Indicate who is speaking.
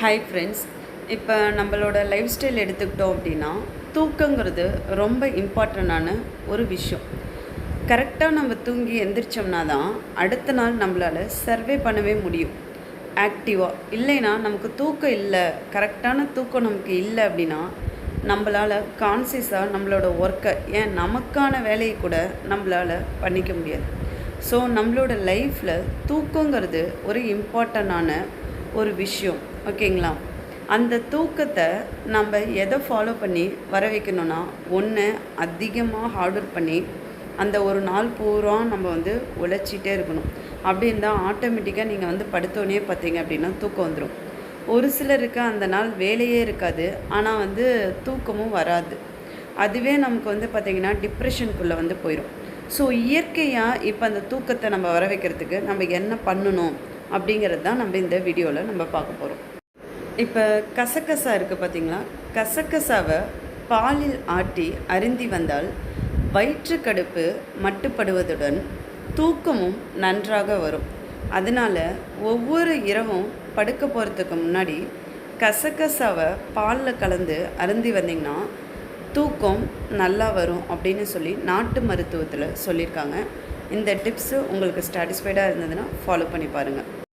Speaker 1: Hi friends இப்போ நம்மளோட life style எடுத்துக்கிட்டோம் அப்படின்னா தூக்கங்கிறது ரொம்ப இம்பார்ட்டண்டான ஒரு விஷயம். கரெக்டாக நம்ம தூங்கி எந்திரிச்சோம்னா தான் அடுத்த நாள் நம்மளால் சர்வே பண்ணவே முடியும். ஆக்டிவாக இல்லைன்னா நமக்கு தூக்கம் இல்லை. கரெக்டான தூக்கம் நமக்கு இல்லை அப்படின்னா நம்மளால் கான்சியஸாக நம்மளோட ஒர்க்கை ஏன் நமக்கான வேலையை கூட நம்மளால் பண்ணிக்க முடியாது. ஸோ நம்மளோட லைஃப்பில் தூக்கங்கிறது ஒரு இம்பார்ட்டண்டான ஒரு விஷயம். ஓகேங்களா? அந்த தூக்கத்தை நம்ம எதை ஃபாலோ பண்ணி வர வைக்கணும்னா ஒன்று அதிகமாக ஹார்ட் ஒர்க் பண்ணி அந்த ஒரு நாள் பூரா நம்ம வந்து உழைச்சிட்டே இருக்கணும். அப்படி இருந்தால் ஆட்டோமேட்டிக்காக நீங்கள் வந்து படுத்தோடனே பார்த்தீங்க அப்படின்னா தூக்கம் வந்துடும் ஒரு சிலருக்கு அந்த நாள் வேலையே இருக்காது. ஆனால் வந்து தூக்கமும் வராது. அதுவே நமக்கு வந்து பார்த்திங்கன்னா டிப்ரெஷனுக்குள்ளே வந்து போயிடும் ஸோ இயற்கையாக இப்போ அந்த தூக்கத்தை நம்ம வர வைக்கிறதுக்கு நம்ம என்ன பண்ணணும் அப்படிங்கிறது தான் நம்ம இந்த வீடியோவில் நம்ம பார்க்க போகிறோம் இப்போ கசகசா இருக்குது பார்த்தீங்களா கசக்கசாவை பாலில் ஆட்டி அருந்தி வந்தால் வயிற்றுக்கடுப்பு மட்டுப்படுவதுடன் தூக்கமும் நன்றாக வரும். அதனால் ஒவ்வொரு இரவும் படுக்க போகிறதுக்கு முன்னாடி கசகசாவை பாலில் கலந்து அருந்தி வந்தீங்கன்னா தூக்கம் நல்லா வரும் அப்படின்னு சொல்லி நாட்டு மருத்துவத்தில் சொல்லியிருக்காங்க. இந்த டிப்ஸு உங்களுக்கு சாட்டிஸ்ஃபைடாக இருந்ததுன்னா ஃபாலோ பண்ணி பாருங்கள்